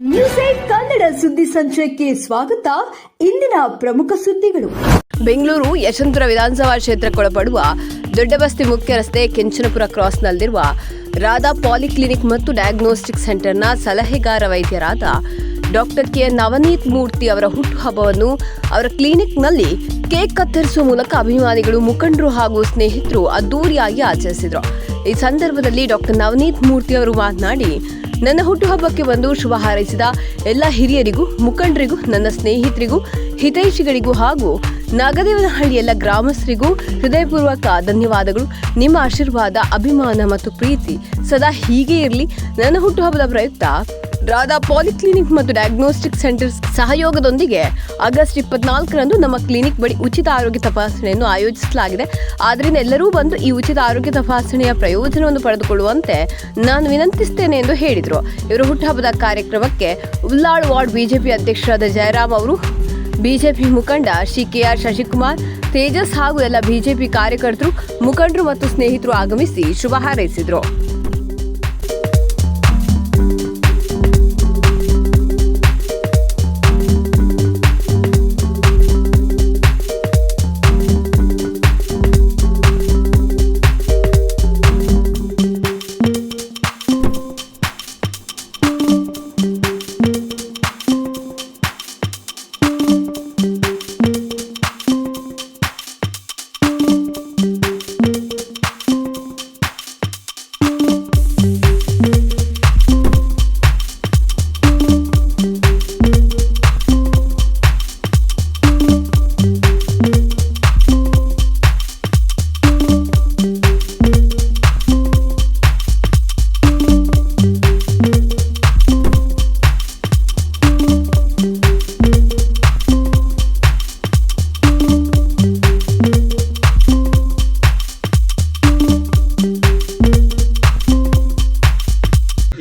News eight Kannada ಸುದ್ದಿ ಸಂಚಯಕ್ಕೆ ಸ್ವಾಗತ. ಇಂದಿನ ಪ್ರಮುಖ ಸುದ್ದಿಗಳು. ಬೆಂಗಳೂರು ಯಶವಂತಪುರ ವಿಧಾನಸಭಾ ಕ್ಷೇತ್ರಕ್ಕೊಳಪಡುವ ದೊಡ್ಡಬಸ್ತಿ ಮುಖ್ಯ ರಸ್ತೆ ಕೆಂಚನಪುರ ಕ್ರಾಸ್ನಲ್ಲಿರುವ ರಾಧಾ ಪಾಲಿಕ್ಲಿನಿಕ್ ಮತ್ತು ಡಯಾಗ್ನೋಸ್ಟಿಕ್ ಸೆಂಟರ್ನ ಸಲಹೆಗಾರ ವೈದ್ಯರಾದ ಡಾಕ್ಟರ್ ಕೆ ನವನೀತ್ ಮೂರ್ತಿ ಅವರ ಹುಟ್ಟುಹಬ್ಬವನ್ನು ಅವರ ಕ್ಲಿನಿಕ್ನಲ್ಲಿ ಕೇಕ್ ಕತ್ತರಿಸುವ ಮೂಲಕ ಅಭಿಮಾನಿಗಳು, ಮುಖಂಡರು ಹಾಗೂ ಸ್ನೇಹಿತರು ಅದ್ದೂರಿಯಾಗಿ ಆಚರಿಸಿದರು. ಈ ಸಂದರ್ಭದಲ್ಲಿ ಡಾಕ್ಟರ್ ನವನೀತ್ ಮೂರ್ತಿ ಅವರು ಮಾತನಾಡಿ ನನ್ನ ಹುಟ್ಟುಹಬ್ಬಕ್ಕೆ ಬಂದು ಶುಭ ಹಾರೈಸಿದ ಎಲ್ಲ ಹಿರಿಯರಿಗೂ, ಮುಖಂಡರಿಗೂ, ನನ್ನ ಸ್ನೇಹಿತರಿಗೂ, ಹಿತೈಷಿಗಳಿಗೂ ಹಾಗೂ ನಾಗದೇವನಹಳ್ಳಿ ಎಲ್ಲ ಗ್ರಾಮಸ್ಥರಿಗೂ ಹೃದಯಪೂರ್ವಕ ಧನ್ಯವಾದಗಳು. ನಿಮ್ಮ ಆಶೀರ್ವಾದ, ಅಭಿಮಾನ ಮತ್ತು ಪ್ರೀತಿ ಸದಾ ಹೀಗೆ ಇರಲಿ. ನನ್ನ ಹುಟ್ಟುಹಬ್ಬದ ಪ್ರಯುಕ್ತ ರಾಧಾ ಪಾಲಿಕ್ಲಿನಿಕ್ ಮತ್ತು ಡಯಾಗ್ನೋಸ್ಟಿಕ್ ಸೆಂಟರ್ ಸಹಯೋಗದೊಂದಿಗೆ ಆಗಸ್ಟ್ ಇಪ್ಪತ್ನಾಲ್ಕರಂದು ನಮ್ಮ ಕ್ಲಿನಿಕ್ ಬಳಿ ಉಚಿತ ಆರೋಗ್ಯ ತಪಾಸಣೆಯನ್ನು ಆಯೋಜಿಸಲಾಗಿದೆ. ಆದ್ದರಿಂದ ಎಲ್ಲರೂ ಬಂದು ಈ ಉಚಿತ ಆರೋಗ್ಯ ತಪಾಸಣೆಯ ಪ್ರಯೋಜನವನ್ನು ಪಡೆದುಕೊಳ್ಳುವಂತೆ ನಾನು ವಿನಂತಿಸ್ತೇನೆ ಎಂದು ಹೇಳಿದರು. ಇವರು ಹುಟ್ಟುಹಬ್ಬದ ಕಾರ್ಯಕ್ರಮಕ್ಕೆ ಉಲ್ಲಾಳ್ ವಾರ್ಡ್ ಬಿಜೆಪಿ ಅಧ್ಯಕ್ಷರಾದ ಜಯರಾಮ್ ಅವರು, ಬಿಜೆಪಿ ಮುಖಂಡ ಶ್ರೀ ಕೆ ಆರ್ ಶಶಿಕುಮಾರ್, ತೇಜಸ್ ಹಾಗೂ ಎಲ್ಲ ಬಿಜೆಪಿ ಕಾರ್ಯಕರ್ತರು, ಮುಖಂಡರು ಮತ್ತು ಸ್ನೇಹಿತರು ಆಗಮಿಸಿ ಶುಭ ಹಾರೈಸಿದರು.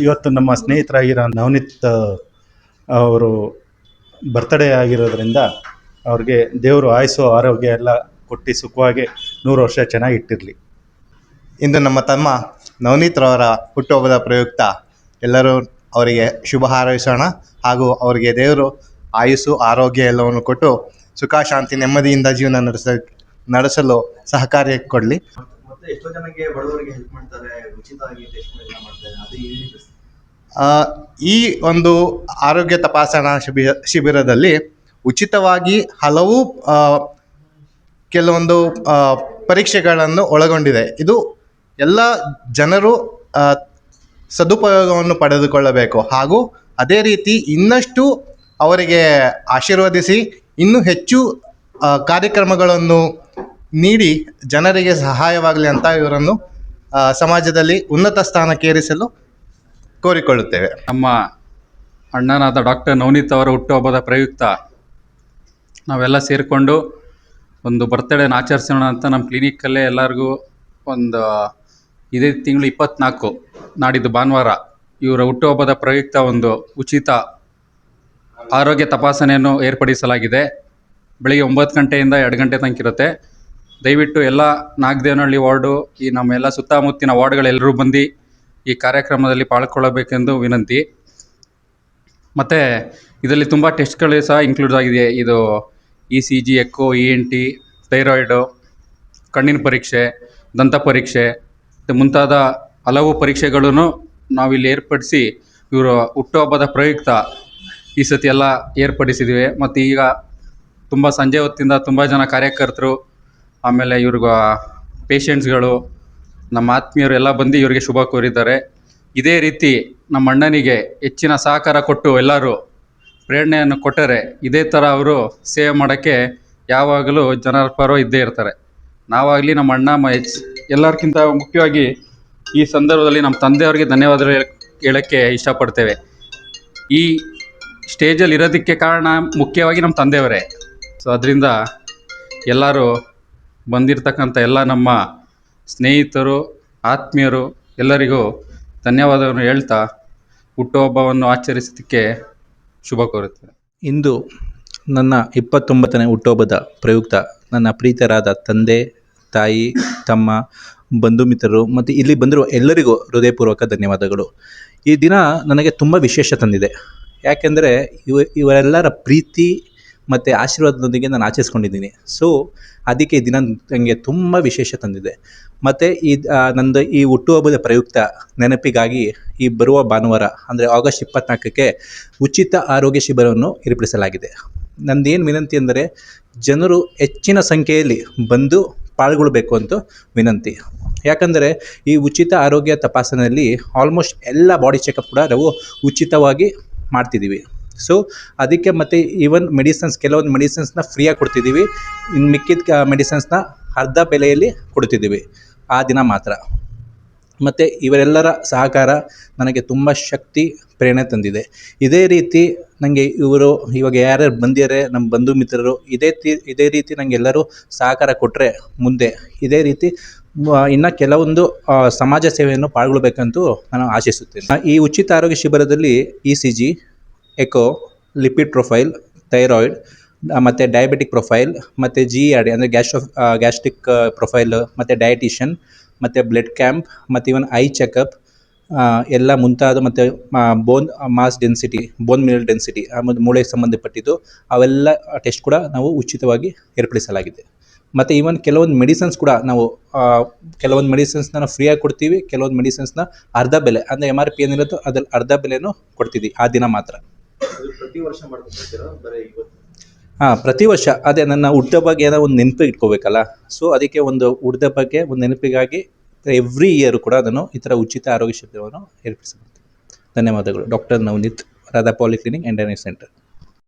ಇವತ್ತು ನಮ್ಮ ಸ್ನೇಹಿತರಾಗಿರೋ ನವನಿತ್ ಅವರು ಬರ್ತಡೇ ಆಗಿರೋದ್ರಿಂದ ಅವ್ರಿಗೆ ದೇವರು ಆಯಸ್ಸು ಆರೋಗ್ಯ ಎಲ್ಲ ಕೊಟ್ಟು ಸುಖವಾಗಿ ನೂರು ವರ್ಷ ಚೆನ್ನಾಗಿ ಇಟ್ಟಿರಲಿ. ಇಂದು ನಮ್ಮ ತಮ್ಮ ನವನೀತ್ ರವರ ಹುಟ್ಟುಹಬ್ಬದ ಪ್ರಯುಕ್ತ ಎಲ್ಲರೂ ಅವರಿಗೆ ಶುಭ ಹಾರೈಸೋಣ ಹಾಗೂ ಅವರಿಗೆ ದೇವರು ಆಯುಸ್ಸು ಆರೋಗ್ಯ ಎಲ್ಲವನ್ನು ಕೊಟ್ಟು ಸುಖ ಶಾಂತಿ ನೆಮ್ಮದಿಯಿಂದ ಜೀವನ ನಡೆಸ ನಡೆಸಲು ಸಹಕಾರ್ಯ ಕೊಡಲಿ. ಮತ್ತೆ ಎಷ್ಟೋ ಜನಕ್ಕೆ ಬಡವರಿಗೆ ಹೆಲ್ಪ್ ಮಾಡ್ತಾರೆ ಉಚಿತವಾಗಿ ಟೆಸ್ಟ್ ಮಾಡ್ತಾರೆ ಅದು ಈ ಒಂದು ಆರೋಗ್ಯ ತಪಾಸಣಾ ಶಿಬಿರ, ಶಿಬಿರದಲ್ಲಿ ಉಚಿತವಾಗಿ ಹಲವು ಕೆಲವೊಂದು ಪರೀಕ್ಷೆಗಳನ್ನು ಒಳಗೊಂಡಿದೆ. ಇದು ಎಲ್ಲ ಜನರು ಸದುಪಯೋಗವನ್ನು ಪಡೆದುಕೊಳ್ಳಬೇಕು. ಹಾಗೂ ಅದೇ ರೀತಿ ಇನ್ನಷ್ಟು ಅವರಿಗೆ ಆಶೀರ್ವದಿಸಿ ಇನ್ನೂ ಹೆಚ್ಚು ಕಾರ್ಯಕ್ರಮಗಳನ್ನು ನೀಡಿ ಜನರಿಗೆ ಸಹಾಯವಾಗಲಿ ಅಂತ ಇವರನ್ನು ಸಮಾಜದಲ್ಲಿ ಉನ್ನತ ಸ್ಥಾನಕ್ಕೇರಿಸಲು ಕೋರಿಕೊಳ್ಳುತ್ತೇವೆ. ನಮ್ಮ ಅಣ್ಣನಾದ ಡಾಕ್ಟರ್ ನವನೀತ್ ಅವರ ಹುಟ್ಟುಹಬ್ಬದ ಪ್ರಯುಕ್ತ ನಾವೆಲ್ಲ ಸೇರಿಕೊಂಡು ಒಂದು ಬರ್ತ್ಡೇನ ಆಚರಿಸೋಣ ಅಂತ ನಮ್ಮ ಕ್ಲಿನಿಕ್ಕಲ್ಲೇ ಎಲ್ಲರಿಗೂ ಒಂದು ಇದೇ ತಿಂಗಳು ಇಪ್ಪತ್ನಾಲ್ಕು ನಾಡಿದ್ದು ಭಾನುವಾರ ಇವರ ಹುಟ್ಟುಹಬ್ಬದ ಪ್ರಯುಕ್ತ ಒಂದು ಉಚಿತ ಆರೋಗ್ಯ ತಪಾಸಣೆಯನ್ನು ಏರ್ಪಡಿಸಲಾಗಿದೆ. ಬೆಳಿಗ್ಗೆ ಒಂಬತ್ತು ಗಂಟೆಯಿಂದ ಎರಡು ಗಂಟೆ ತನಕ ಇರುತ್ತೆ. ದಯವಿಟ್ಟು ಎಲ್ಲ ನಾಗದೇವನಹಳ್ಳಿ ವಾರ್ಡು, ಈ ನಮ್ಮೆಲ್ಲ ಸುತ್ತಮುತ್ತಿನ ವಾರ್ಡ್ಗಳೆಲ್ಲರೂ ಬಂದು ಈ ಕಾರ್ಯಕ್ರಮದಲ್ಲಿ ಪಾಲ್ಗೊಳ್ಳಬೇಕೆಂದು ವಿನಂತಿ. ಮತ್ತು ಇದರಲ್ಲಿ ತುಂಬ ಟೆಸ್ಟ್ಗಳು ಸಹ ಇನ್ಕ್ಲೂಡ್ ಆಗಿದೆ. ಇದು E C G echo E N T thyroid ಕಣ್ಣಿನ ಪರೀಕ್ಷೆ, ದಂತ ಪರೀಕ್ಷೆ ಮುಂತಾದ ಹಲವು ಪರೀಕ್ಷೆಗಳನ್ನು ನಾವಿಲ್ಲಿ ಏರ್ಪಡಿಸಿ ಇವರು ಹುಟ್ಟುಹಬ್ಬದ ಪ್ರಯುಕ್ತ ಈ ಸತಿ ಎಲ್ಲ ಏರ್ಪಡಿಸಿದ್ದೀವಿ ಮತ್ತು ಈಗ ತುಂಬ ಸಂಜೆ ಹೊತ್ತಿಂದ ತುಂಬ ಜನ ಕಾರ್ಯಕರ್ತರು, ಆಮೇಲೆ ಇವ್ರಿಗೆ ಪೇಷಂಟ್ಸ್ಗಳು ನಮ್ಮ ಆತ್ಮೀಯರು ಎಲ್ಲ ಬಂದು ಇವರಿಗೆ ಶುಭ ಕೋರಿದ್ದಾರೆ. ಇದೇ ರೀತಿ ನಮ್ಮ ಅಣ್ಣನಿಗೆ ಹೆಚ್ಚಿನ ಸಹಕಾರ ಕೊಟ್ಟು ಎಲ್ಲರೂ ಪ್ರೇರಣೆಯನ್ನು ಕೊಟ್ಟರೆ ಇದೇ ಥರ ಅವರು ಸೇವೆ ಮಾಡೋಕ್ಕೆ ಯಾವಾಗಲೂ ಜನರ ಪರ ಇದ್ದೇ ಇರ್ತಾರೆ. ನಾವಾಗಲಿ ನಮ್ಮ ಅಣ್ಣ, ಮ ಹೆಚ್ ಎಲ್ಲರಿಗಿಂತ ಮುಖ್ಯವಾಗಿ ಈ ಸಂದರ್ಭದಲ್ಲಿ ನಮ್ಮ ತಂದೆಯವರಿಗೆ ಧನ್ಯವಾದ ಹೇಳೋಕ್ಕೆ ಇಷ್ಟಪಡ್ತೇವೆ. ಈ ಸ್ಟೇಜಲ್ಲಿ ಇರೋದಕ್ಕೆ ಕಾರಣ ಮುಖ್ಯವಾಗಿ ನಮ್ಮ ತಂದೆಯವರೇ. ಸೊ ಅದರಿಂದ ಎಲ್ಲರೂ ಬಂದಿರತಕ್ಕಂಥ ಎಲ್ಲ ನಮ್ಮ ಸ್ನೇಹಿತರು, ಆತ್ಮೀಯರು ಎಲ್ಲರಿಗೂ ಧನ್ಯವಾದಗಳನ್ನು ಹೇಳ್ತಾ ಹುಟ್ಟುಹಬ್ಬವನ್ನು ಆಚರಿಸೋದಕ್ಕೆ ಶುಭ ಕೋರುತ್ತೇನೆ. ಇಂದು ನನ್ನ ಇಪ್ಪತ್ತೊಂಬತ್ತನೇ ಹುಟ್ಟುಹಬ್ಬದ ಪ್ರಯುಕ್ತ ನನ್ನ ಪ್ರೀತರಾದ ತಂದೆ, ತಾಯಿ, ತಮ್ಮ ಬಂಧು ಮಿತ್ರರು ಮತ್ತು ಇಲ್ಲಿ ಬಂದಿರುವ ಎಲ್ಲರಿಗೂ ಹೃದಯಪೂರ್ವಕ ಧನ್ಯವಾದಗಳು. ಈ ದಿನ ನನಗೆ ತುಂಬ ವಿಶೇಷ ತಂದಿದೆ. ಯಾಕೆಂದರೆ ಇವ, ಇವರೆಲ್ಲರ ಪ್ರೀತಿ ಮತ್ತು ಆಶೀರ್ವಾದದೊಂದಿಗೆ ನಾನು ಆಚರಿಸ್ಕೊಂಡಿದ್ದೀನಿ. ಸೊ ಅದಕ್ಕೆ ದಿನ ನನಗೆ ತುಂಬ ವಿಶೇಷ ತಂದಿದೆ. ಮತ್ತು ಈ ನನ್ನದು ನಂದು ಈ ಹುಟ್ಟುಹಬ್ಬದ ಪ್ರಯುಕ್ತ ನೆನಪಿಗಾಗಿ ಈ ಬರುವ ಭಾನುವಾರ, ಅಂದರೆ ಆಗಸ್ಟ್ ಇಪ್ಪತ್ನಾಲ್ಕಕ್ಕೆ ಉಚಿತ ಆರೋಗ್ಯ ಶಿಬಿರವನ್ನು ಏರ್ಪಡಿಸಲಾಗಿದೆ. ನಂದೇನು ವಿನಂತಿ ಅಂದರೆ, ಜನರು ಹೆಚ್ಚಿನ ಸಂಖ್ಯೆಯಲ್ಲಿ ಬಂದು ಪಾಲ್ಗೊಳ್ಬೇಕು ಅಂತ ವಿನಂತಿ. ಯಾಕಂದರೆ, ಈ ಉಚಿತ ಆರೋಗ್ಯ ತಪಾಸಣೆಯಲ್ಲಿ ಆಲ್ಮೋಸ್ಟ್ ಎಲ್ಲ ಬಾಡಿ ಚೆಕಪ್ ಕೂಡ ನಾವು ಉಚಿತವಾಗಿ ಮಾಡ್ತಿದ್ದೀವಿ. ಸೊ ಅದಕ್ಕೆ ಮತ್ತು ಈವನ್ ಮೆಡಿಸನ್ಸ್ ಕೆಲವೊಂದು ಮೆಡಿಸನ್ಸ್ನ ಫ್ರೀಯಾಗಿ ಕೊಡ್ತಿದ್ದೀವಿ ಇನ್ನು ಮಿಕ್ಕಿದ ಮೆಡಿಸನ್ಸ್ನ ಅರ್ಧ ಬೆಲೆಯಲ್ಲಿ ಕೊಡ್ತಿದ್ದೀವಿ ಆ ದಿನ ಮಾತ್ರ. ಮತ್ತು ಇವರೆಲ್ಲರ ಸಹಕಾರ ನನಗೆ ತುಂಬ ಶಕ್ತಿ, ಪ್ರೇರಣೆ ತಂದಿದೆ. ಇದೇ ರೀತಿ ನನಗೆ ಇವರು ಇವಾಗ ಯಾರ್ಯಾರು ಬಂದಿದ್ದಾರೆ ನಮ್ಮ ಬಂಧು ಮಿತ್ರರು, ಇದೇ ಇದೇ ರೀತಿ ನನಗೆ ಎಲ್ಲರೂ ಸಹಕಾರ ಕೊಟ್ಟರೆ ಮುಂದೆ ಇದೇ ರೀತಿ ಇನ್ನು ಕೆಲವೊಂದು ಸಮಾಜ ಸೇವೆಯನ್ನು ಪಾಲ್ಗೊಳ್ಬೇಕಂತೂ ನಾನು ಆಶಿಸುತ್ತೇನೆ. ಈ ಉಚಿತ ಆರೋಗ್ಯ ಶಿಬಿರದಲ್ಲಿ E C G echo, lipid profile, thyroid ಮತ್ತು ಡಯಾಬಿಟಿಕ್ ಪ್ರೊಫೈಲ್, ಮತ್ತು ಜಿ ಆರ್ ಡಿ ಅಂದರೆ ಗ್ಯಾಸ್ಟ್ರೋ ಗ್ಯಾಸ್ಟ್ರಿಕ್ ಪ್ರೊಫೈಲ್, ಮತ್ತು ಡಯಟಿಷನ್ ಮತ್ತು ಬ್ಲಡ್ ಕ್ಯಾಂಪ್, ಮತ್ತು ಇವನ್ ಐ ಚೆಕಪ್ ಎಲ್ಲ ಮುಂತಾದ ಮತ್ತು bone mass density bone mineral density ಆಮೇಲೆ ಮೂಳೆಗೆ ಸಂಬಂಧಪಟ್ಟಿದ್ದು, ಅವೆಲ್ಲ ಟೆಸ್ಟ್ ಕೂಡ ನಾವು ಉಚಿತವಾಗಿ ಏರ್ಪಡಿಸಲಾಗಿದೆ. ಮತ್ತು ಈವನ್ ಕೆಲವೊಂದು ಮೆಡಿಸನ್ಸ್ ಕೂಡ ನಾವು ಕೆಲವೊಂದು ಮೆಡಿಸನ್ಸ್ನ ಫ್ರೀಯಾಗಿ ಕೊಡ್ತೀವಿ, ಕೆಲವೊಂದು ಮೆಡಿಸನ್ಸ್ನ ಅರ್ಧ ಬೆಲೆ, ಅಂದರೆ ಎಂ ಆರ್ ಪಿ ಏನಿರುತ್ತೋ ಅದ್ರಲ್ಲಿ ಅರ್ಧ ಬೆಲೆನೂ ಕೊಡ್ತೀವಿ, ಆ ದಿನ ಮಾತ್ರ. ಪ್ರತಿ ವರ್ಷ ಹಾಂ, ಪ್ರತಿ ವರ್ಷ. ಅದೇ, ನನ್ನ ಹುಟ್ಟದ ಏನೋ ಒಂದು ನೆನಪು ಇಟ್ಕೋಬೇಕಲ್ಲ? ಸೊ ಅದಕ್ಕೆ ಒಂದು ಹುಟ್ಟದ ಬಗ್ಗೆ, ಒಂದು ನೆನಪಿಗಾಗಿ ಎವ್ರಿ ಇಯರ್ ಕೂಡ ಅದನ್ನು ಈ ಥರ ಉಚಿತ ಆರೋಗ್ಯ ಶಿಬಿರವನ್ನು ಏರ್ಪಡಿಸಿಕೊಳ್ತೀನಿ ಧನ್ಯವಾದಗಳು. Doctor Navneet Radha polyclinic and centre